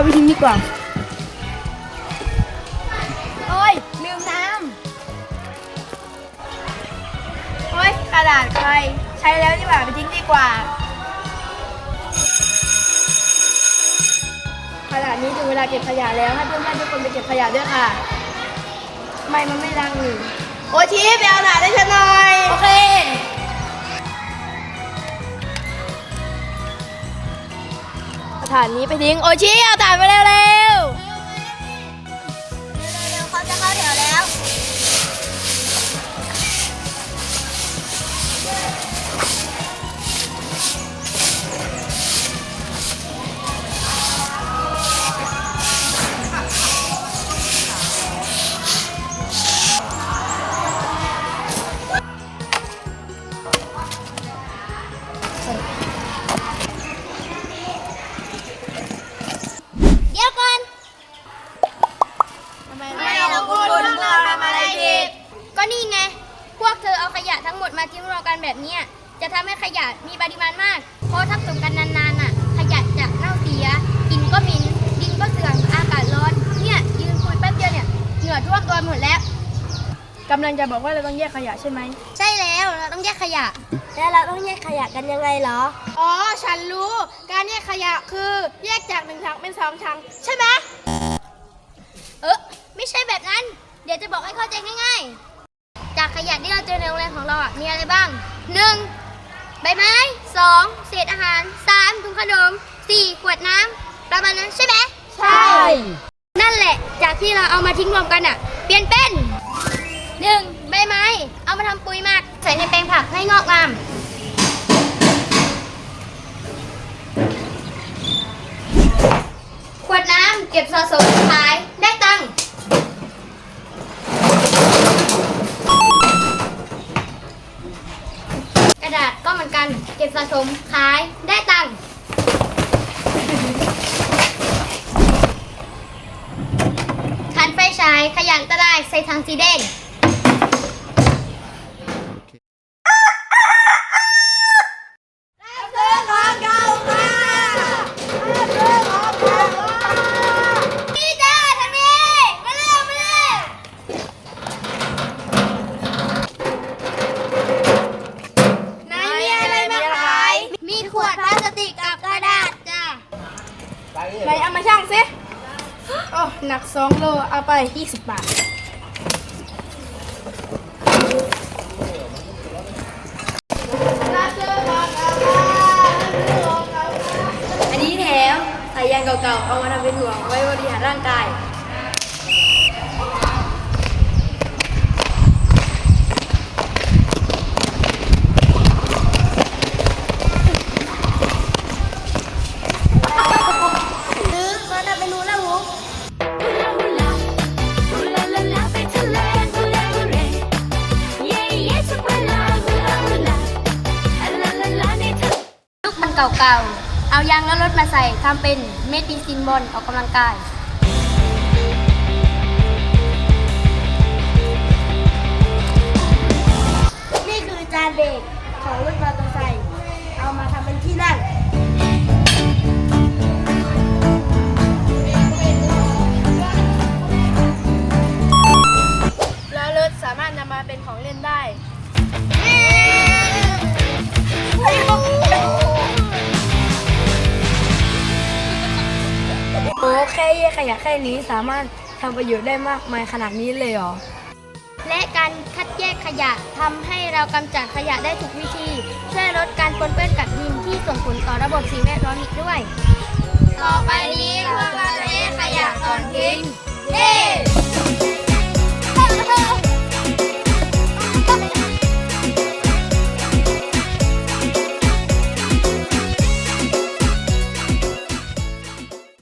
เอาไปทิ้งดีกว่า โอ้ย ลืมน้ำ โอ้ยกระดาษใครใช้แล้วดีกว่าไปทิ้งดีกว่าขณะนี้ถึงเวลาเก็บขยะแล้วให้เพื่อนๆทุกคนไปเก็บขยะด้วยค่ะทำไมมันไม่ล้างมือโอชีไปเอาหนาได้ฉันหน่อย โอเค ถ่านนี้ไปทิ้งโอชิเอาถ่านไปเร็ว นี่ไง พวกเธอเอาขยะทั้งหมดมาทิ้งรวมกันแบบเนี้ยจะทำให้ขยะมีปริมาณมาก เพราะทับถมกันนานๆน่ะ ขยะจะเน่าเสียกลินก็เหมินดินก็เสื่อมอากาศร้อน เนี่ยยืนคุยแป๊บเดียวเนี่ยเหงื่อท่วมตัวหมดแล้ว กำลังจะบอกว่าเราต้องแยกขยะใช่ไหม ใช่แล้วเราต้องแยกขยะ แล้วเราต้องแยกขยะกันยังไงเหรอ อ๋อ ฉันรู้ การแยกขยะคือแยกจากหนึ่งถังเป็นสองถังใช่ไหมเออไม่ใช่แบบนั้น เดี๋ยวจะบอกให้เข้าใจง่ายๆ จากขยะที่เราเจอในโรงเรียนของเราอะมีอะไรบ้าง 1. ใบไม้ 2. เศษอาหาร 3. ถุงขนม 4. ขวดน้ำประมาณนั้นใช่ไหมใช่ นั่นแหละจากที่เราเอามาทิ้งรวมกันอะ เปลี่ยนเป็น 1. ใบไม้ เอามาทำปุ๋ยหมักใส่ในแปลงผักให้งอกงาม ขวดน้ำเก็บสะสมขายได้ ตังค์กระดาษก็เหมือนกัน เก็บสะสมขายได้ตังค์ขันไฟฉายขยันตรายใส่ทางสีแดง นี่จ้าทางนี้ มาเร็วมาเร็วไหนมีอะไรมาขาย มีขวดพลาสติกกับกระดาษจ้า ไหนเอามาช่างสิโอ้ หนักสองโลเอาไป20บาท อันนี้แถมสายยางเก่าๆ เอามาทำเป็นห่วงไว้บริหารร่างกาย เก่าๆ เอายางแล้วรถมาใส่ทำเป็นเมดิซินบอลออกกำลังกาย ขยะแค่นี้สามารถทำประโยชน์ได้มากมายขนาดนี้เลยหรอ และการคัดแยกขยะทำให้เรากำจัดขยะได้ถูกวิธีช่วยลดการปนเปื้อนกับดินที่ส่งผลต่อระบบสิ่งแวดล้อมอีกด้วย ต่อไปนี้เพวกเราจะแยกขยะก่อนทิ้งนี่